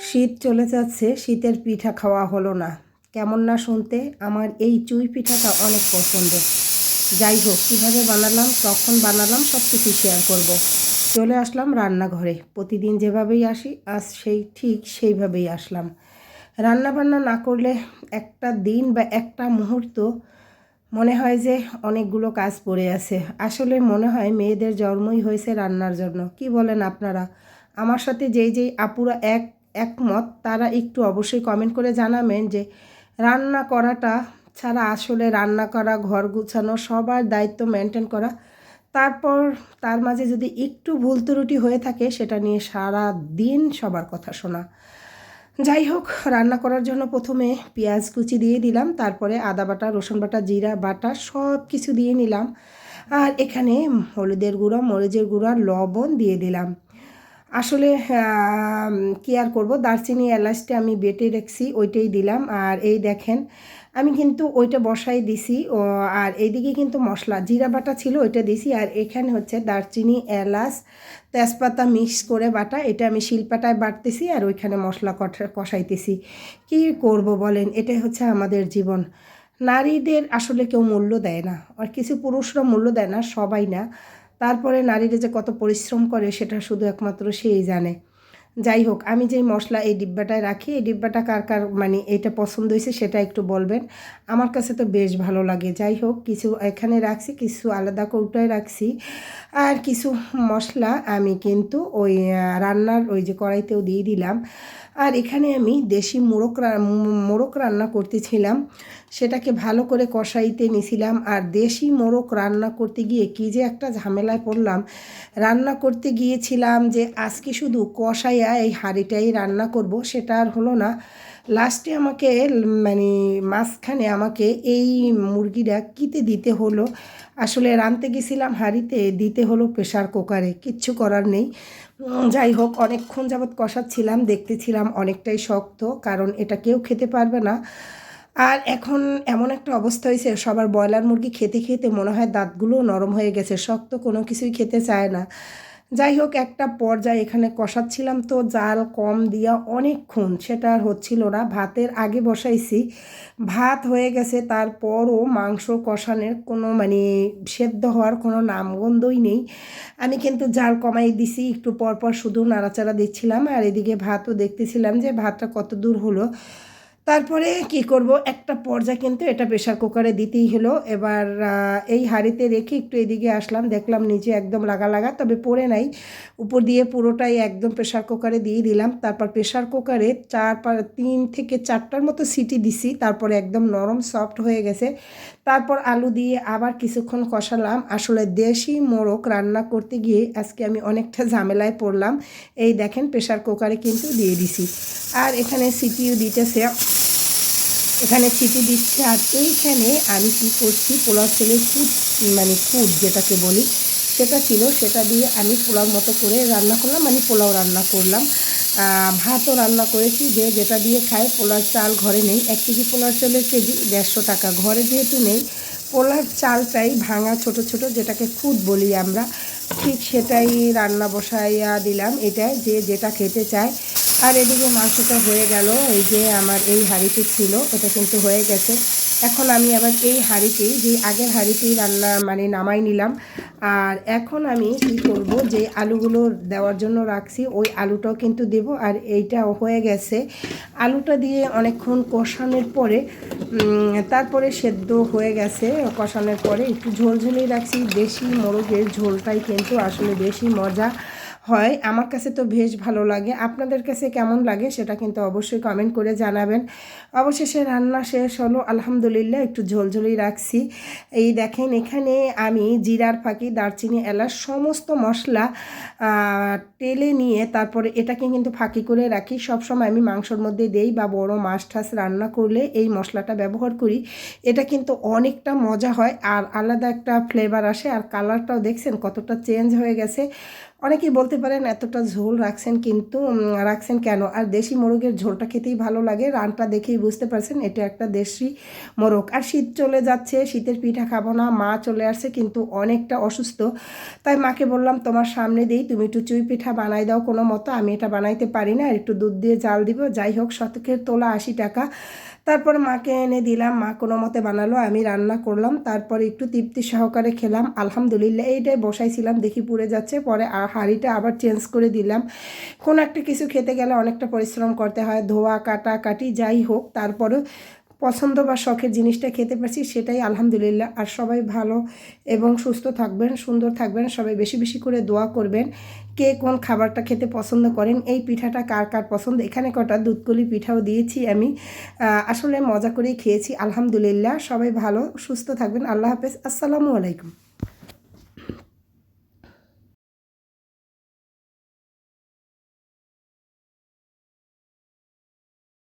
শীত চলে যাচ্ছে, শীতের পিঠা খাওয়া হলো না। কেমন না শুনতে, আমার এই চুই পিঠাটা অনেক পছন্দ। যাই হোক, কীভাবে বানালাম, কখন বানালাম সব কিছু শেয়ার করব। চলে আসলাম রান্নাঘরে। প্রতিদিন যেভাবেই আসি, আজ সেই, ঠিক সেইভাবেই আসলাম। রান্না বান্না না করলে একটা দিন বা একটা মুহূর্ত মনে হয় যে অনেকগুলো কাজ পড়ে আছে। আসলে মনে হয় মেয়েদের জন্মই হয়েছে রান্নার জন্য। কি বলেন আপনারা? আমার সাথে যেই যেই আপুরা এক একমত, তারা একটু অবশ্যই কমেন্ট করে জানাবেন যে রান্না করাটা ছাড়া আসলে রান্না করা, ঘর গুছানো সবার দায়িত্ব মেনটেন করা। তারপর তার মাঝে যদি একটু ভুল ত্রুটি হয়ে থাকে, সেটা নিয়ে সারা দিন সবার কথা শোনা। যাই হোক, রান্না করার জন্য প্রথমে পেঁয়াজ কুচি দিয়ে দিলাম, তারপরে আদা বাটা, রসুন বাটা, জিরা বাটা সব কিছু দিয়ে নিলাম। আর এখানে হলুদের গুঁড়ো, মরিচের গুঁড়ো লবণ দিয়ে দিলাম। আসলে কি আর করব? দারচিনি এলাচটা আমি বেটে রেখেছি, ওইটাই দিলাম। আর এই দেখেন, আমি কিন্তু ওইটা বসাই দিছি। ও, আর এইদিকে কিন্তু মশলা, জিরা বাটা ছিল ওইটা দিছি। আর এখানে হচ্ছে দারচিনি, এলাচ, তেজপাতা মিক্স করে বাটা, এটা আমি শিলপাটায় বাটতেছি আর ওইখানে মশলা কষাইতেছি। কি করব বলেন? এটাই হচ্ছে আমাদের জীবন। নারীদের আসলে কেউ মূল্য দেয় না। আর কিছু পুরুষরা মূল্য দেয় না, সবাই না। তারপরে নারীরা যে কত পরিশ্রম করে সেটা শুধু একমাত্র সেই জানে। যাই হোক, আমি যেই মশলা এই ডিব্বাটায় রাখি, এই ডিব্বাটা কার কার মানে এটা পছন্দ হয়েছে সেটা একটু বলবেন। আমার কাছে তো বেশ ভালো লাগে। যাই হোক, কিছু এখানে রাখছি, কিছু আলাদা কৌটায় রাখছি। আর কিছু মশলা আমি কিন্তু ওই রান্নার ওই যে কড়াইতেও দিয়ে দিলাম। আর এখানে আমি দেশি মোরগ মোরগ রান্না করতেছিলাম। সেটাকে ভালো করে কষাইতে নিছিলাম। আর দেশি মোরগ রান্না করতে গিয়ে কি যে একটা ঝামেলায় পড়লাম। রান্না করতে গিয়েছিলাম যে আজকে শুধু কষাইয়া এই হাঁড়িটাই রান্না করব, সেটা আর হলো না। লাস্টে আমাকে মানে মাঝখানে আমাকে এই মুরগিটা কিতে দিতে হলো। আসলে রানতে গেছিলাম হাঁড়িতে, দিতে হলো প্রেশার কুকারে, কিচ্ছু করার নেই। যাই হোক, অনেকক্ষণ যাবৎ কষাচ্ছিলাম, দেখতেছিলাম অনেকটাই শক্ত, কারণ এটা কেউ খেতে পারবে না। আর এখন এমন একটা অবস্থা হয়েছে, সবার ব্রয়লার মুরগি খেতে খেতে মনে হয় দাঁতগুলো নরম হয়ে গেছে, শক্ত কোনো কিছুই খেতে চায় না। যাই হোক, একটা পর্যায়ে এখানে কষাচ্ছিলাম তো জাল কম দিয়া অনেকক্ষণ। সেটা হচ্ছিল না। ভাতের আগে বসাইছি। ভাত হয়ে গেছে, তারপরও মাংস কষানোর কোনো মানে সেদ্ধ হওয়ার কোনো নামগন্ধই নেই। আমি কিন্তু জাল কমাই দিছি, একটু পরপর শুধু নাড়াচাড়া দিচ্ছিলাম। আর এদিকে ভাতও দেখতেছিলাম যে ভাতটা কত দূর হলো। তারপরে কি করব? একটা পর্যায়ে কিন্তু এটা প্রেশার কুকারে দিতেই হলো। এবার এই হাঁড়িতে রেখে একটু এদিকে আসলাম। দেখলাম নিচে একদম লাগা লাগা তবে পড়ে নাই। উপর দিয়ে পুরোটাই একদম প্রেশার কুকারে দিয়ে দিলাম। তারপর প্রেশার কুকারে চার পা, তিন থেকে চারটার মতো সিটি দিছি। তারপরে একদম নরম সফট হয়ে গেছে। তারপর আলু দিয়ে আবার কিছুক্ষণ কষালাম। আসলে দেশি মোরগ রান্না করতে গিয়ে আজকে আমি অনেকটা ঝামেলায় পড়লাম। এই দেখেন প্রেশার কুকারে কিন্তু দিয়ে দিছি। আর এখানে সিটিও দিতেছে। এখানে ছিটি দিচ্ছে। আর এইখানে আমি কি করছি? পোলাও তেলের ফুট মানে ফুট যেটাকে বলি, সেটা ছিল, সেটা দিয়ে আমি পোলাও মতো করে রান্না করলাম। মানে পোলাও রান্না করলাম। ভাতও রান্না করেছি। যে যেটা দিয়ে খাই পোলার চাল ঘরে নেই। এক কেজি পোলার চালের কেজি দেড়শো টাকা। ঘরে যেহেতু নেই পোলার চালটাই ভাঙা ছোট ছোট, যেটাকে খুদ বলি আমরা, ঠিক সেটাই রান্না বসাইয়া দিলাম। এটা যে যেটা খেতে চায় আর এদিকে মাংসটা হয়ে গেল, এই যে আমার এই হাঁড়িটি ছিল ওটা কিন্তু হয়ে গেছে। এখন আমি আবার এই হাঁড়িতেই যে আগের হাঁড়িতেই রান্না মানে নামাই নিলাম, আর এখন আমি কি করব, যে আলুগুলো দেওয়ার জন্য রাখছি, ওই আলুটাও কিন্তু দেব, আর এইটাও হয়ে গেছে। আলুটা দিয়ে অনেকক্ষণ কষানোর পরে তারপরে সেদ্ধ হয়ে গেছে, কষানোর পরে একটু ঝোলঝুলি রাখছি, দেশি মোরগের ঝোলটাই কিন্তু আসলে বেশি মজা। হয়। আমার কাছে তো বেশ ভালো লাগে। আপনাদের কাছে কেমন লাগে সেটা কিন্তু অবশ্যই কমেন্ট করে জানাবেন। অবশেষে রান্না শেষ হলো। আলহামদুলিল্লাহ একটু ঝোলঝোলি রাখছি। এই দেখেন এখানে আমি জিরার ফাঁকি, দারচিনি, এলাচ সমস্ত মশলা তেলে নিয়ে তারপরে এটাকে কিন্তু ফাঁকি করে রাখি। সবসময় আমি মাংসর মধ্যে দেই বা বড় মাছ ঠাস রান্না করলে এই মশলাটা ব্যবহার করি। এটা কিন্তু অনেকটা মজা হয়। আর আলাদা একটা ফ্লেভার আসে। আর কালারটাও দেখছেন কতটা চেঞ্জ হয়ে গেছে। অনেকেই বলতে পারেন এতটা ঝোল রাখছেন কিন্তু রাখছেন কেন? আর দেশি মোরগের ঝোলটা খেতেই ভালো লাগে, রানটা দেখেই বুঝতে পারছেন এটা একটা দেশি মোরগ। আর শীত চলে যাচ্ছে, শীতের পিঠা খাব না, মা চলে আসছে কিন্তু অনেকটা অসুস্থ। তাই মাকে বললাম, তোমার সামনে দিই, তুমি একটু চুই পিঠা বানাই দাও কোনো মতো, আমি এটা বানাইতে পারি না, আর একটু দুধ দিয়ে জাল দিব। যাই হোক, শতকের তোলা আশি টাকা। তারপর মাকে এনে দিলাম, মা কোনো মতে বানালো, আমি রান্না করলাম, তারপর একটু তৃপ্তি সহকারে খেলাম, আলহামদুলিল্লাহ, এইটাই বসাইছিলাম, দেখি পুড়ে যাচ্ছে, পরে আর হাঁড়িটা আবার চেঞ্জ করে দিলাম। কোনো একটা কিছু খেতে গেলে অনেকটা পরিশ্রম করতে হয়, ধোয়া, কাটা, কাটি, যাই হোক, তারপরেও পছন্দ বা শখের জিনিসটা খেতে পারছি সেটাই আলহামদুলিল্লাহ। আর সবাই ভালো এবং সুস্থ থাকবেন, সুন্দর থাকবেন, সবাই বেশি বেশি করে দোয়া করবেন, কে কোন খাবারটা খেতে পছন্দ করেন, এই পিঠাটা কার কার পছন্দ? এখানে কটা দুধকলি পিঠাও দিয়েছি আমি। আসলে মজা করেই খেয়েছি, আলহামদুলিল্লাহ। সবাই ভালো, সুস্থ থাকবেন। আল্লাহ হাফেজ। আসসালামু আলাইকুম।